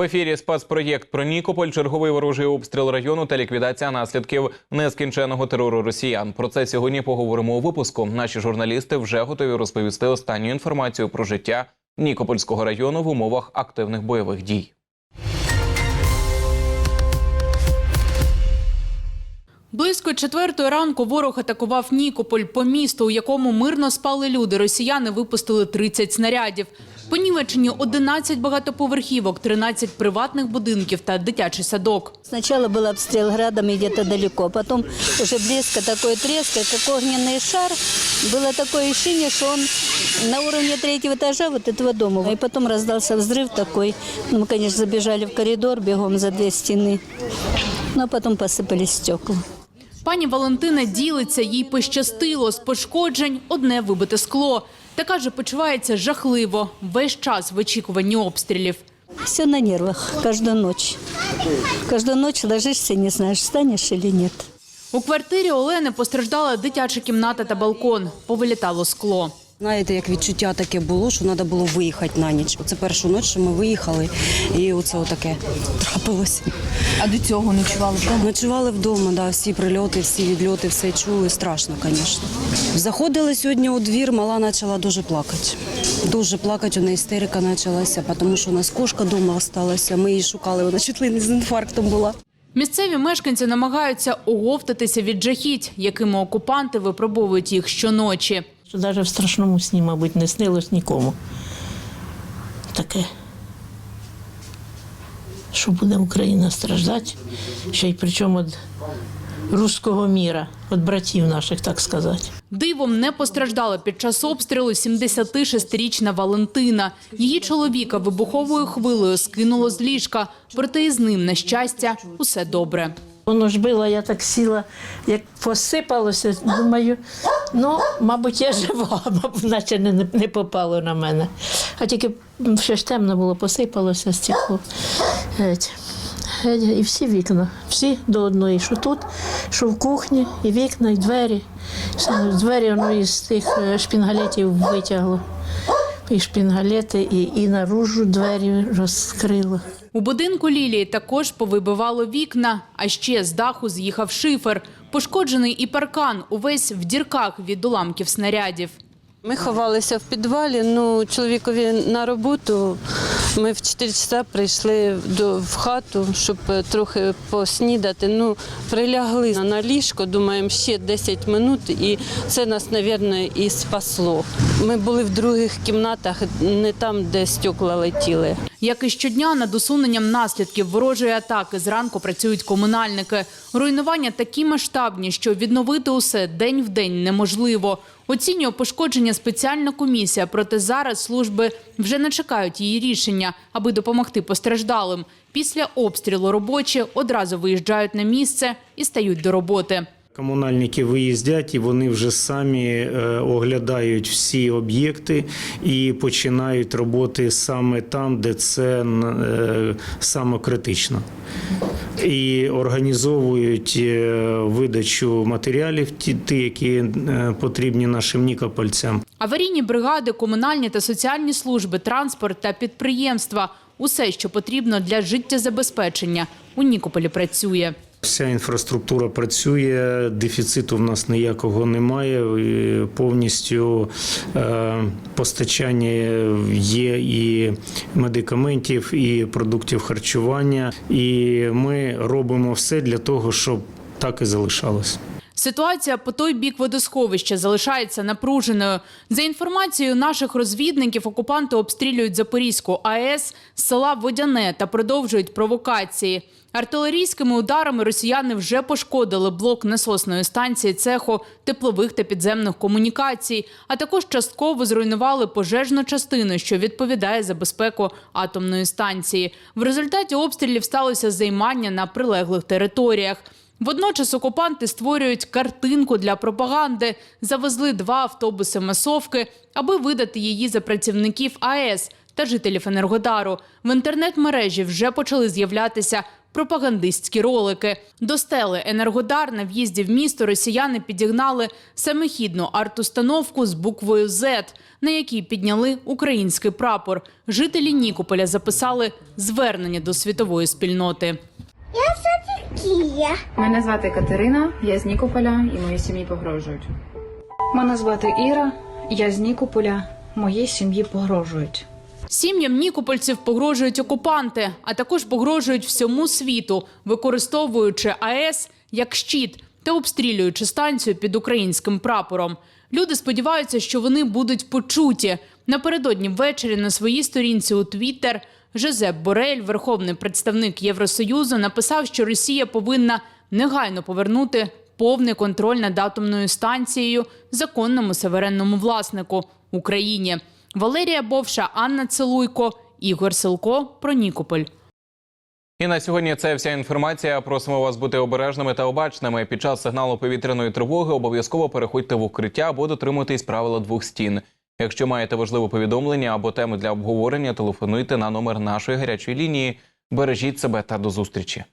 В ефірі спецпроєкт про Нікополь, черговий ворожий обстріл району та ліквідація наслідків нескінченого терору росіян. Про це сьогодні поговоримо у випуску. Наші журналісти вже готові розповісти останню інформацію про життя Нікопольського району в умовах активних бойових дій. Близько четвертої ранку ворог атакував Нікополь. По місту, у якому мирно спали люди, росіяни випустили 30 снарядів. Понівечені 11 багатоповерхівок, 13 приватних будинків та дитячий садок. Сначала был обстрел градом и где-то далеко, потом уже близко такой треск, как огненный шар. Было такое ощущение, что он на уровне третьего этажа вот этого дома. И потом раздался взрыв такой. Ну, Мы, конечно, забежали в коридор бегом за две стены. Но потом посыпались стекла. Пані Валентина ділиться, їй пощастило. З пошкоджень одне вибите скло. Та каже, почувається жахливо. Весь час в очікуванні обстрілів. Все на нервах, кожну ніч. Кожну ніч ложишься, не знаєш, станеш чи ні. У квартирі Олени постраждала дитяча кімната та балкон. Повилітало скло. Знаєте, як відчуття таке було, що треба було виїхати на ніч. Оце першу ніч, що ми виїхали, і оце отаке трапилось. А до цього ночували вдома? Ночували вдома, да, всі прильоти, всі відльоти, все чули. Страшно, звісно. Заходили сьогодні у двір, мала почала дуже плакати. Дуже плакати, у неї істерика почалася, тому що у нас кошка вдома залишилася. Ми її шукали, вона чуть ли не з інфарктом була. Місцеві мешканці намагаються оговтатися від жахіть, якими окупанти випробовують їх щоночі. Що навіть в страшному сні, мабуть, не снилось нікому. Таке. Що буде Україна страждати, ще й причому від руського міра, від братів наших, так сказати. Дивом не постраждала під час обстрілу 76-річна Валентина. Її чоловіка вибуховою хвилею скинуло з ліжка, проте із ним, на щастя, усе добре. Воно ж било, я так сіла, як посипалося, думаю, ну, мабуть, я жива, мабуть, наче не, не попало на мене. А тільки ще ж темно було, посипалося стекло. Геть. Геть, І всі вікна, всі до одної, що тут, що в кухні, і вікна, і двері. Двері воно із тих е, шпінгалетів витягло. І шпінгалети, і, і наружу двері розкрила. У будинку Лілії також повибивало вікна, а ще з даху з'їхав шифер. Пошкоджений і паркан, увесь в дірках від уламків снарядів. Ми ховалися в підвалі. Ну, чоловікові на роботу. Ми в 4 часа прийшли до, в хату, щоб е, трохи поснідати. Ну, прилягли на ліжко, думаємо, ще 10 минут, і це нас, мабуть, і спасло. Ми були в других кімнатах, не там, де стекла летіли. Як і щодня над усуненням наслідків ворожої атаки зранку працюють комунальники. Руйнування такі масштабні, що відновити усе день в день неможливо. Оцінює пошкодження спеціальна комісія, проте зараз служби вже не чекають її рішення, аби допомогти постраждалим. Після обстрілу робочі одразу виїжджають на місце і стають до роботи. Комунальники виїздять і вони вже самі е, оглядають всі об'єкти і починають роботи саме там, де це е, саме критично. І організовують е, видачу матеріалів, ті, які потрібні нашим нікопольцям. Аварійні бригади, комунальні та соціальні служби, транспорт та підприємства – усе, що потрібно для життєзабезпечення, у Нікополі працює. Вся інфраструктура працює, дефіциту в нас ніякого немає. Повністю е, постачання є і медикаментів, і продуктів харчування. І ми робимо все для того, щоб так і залишалось. Ситуація по той бік водосховища залишається напруженою. За інформацією наших розвідників, окупанти обстрілюють Запорізьку АЕС села Водяне та продовжують провокації. Артилерійськими ударами росіяни вже пошкодили блок насосної станції цеху теплових та підземних комунікацій, а також частково зруйнували пожежну частину, що відповідає за безпеку атомної станції. В результаті обстрілів сталося займання на прилеглих територіях. Водночас окупанти створюють картинку для пропаганди. Завезли два автобуси масовки, аби видати її за працівників АЕС та жителів Енергодару. В інтернет-мережі вже почали з'являтися пропагандистські ролики. До стели Енергодар на в'їзді в місто росіяни підігнали самохідну арт-установку з буквою Z, на якій підняли український прапор. Жителі Нікополя записали звернення до світової спільноти. Мене звати Катерина, я з Нікополя і моїй сім'ї погрожують. Мене звати Іра, я з Нікополя, моїй сім'ї погрожують. Сім'ям нікопольців погрожують окупанти, а також погрожують всьому світу, використовуючи АЕС як щит та обстрілюючи станцію під українським прапором. Люди сподіваються, що вони будуть почуті. Напередодні ввечері на своїй сторінці у Твіттер Жозеп Борель, верховний представник Євросоюзу, написав, що Росія повинна негайно повернути повний контроль над атомною станцією законному суверенному власнику Україні. Валерія Бовша, Анна Целуйко, Ігор Силко про Нікополь. І на сьогодні це вся інформація. Просимо вас бути обережними та обачними. Під час сигналу повітряної тривоги обов'язково переходьте в укриття або дотримуйтесь правила двох стін. Якщо маєте важливе повідомлення або теми для обговорення, телефонуйте на номер нашої гарячої лінії. Бережіть себе та до зустрічі.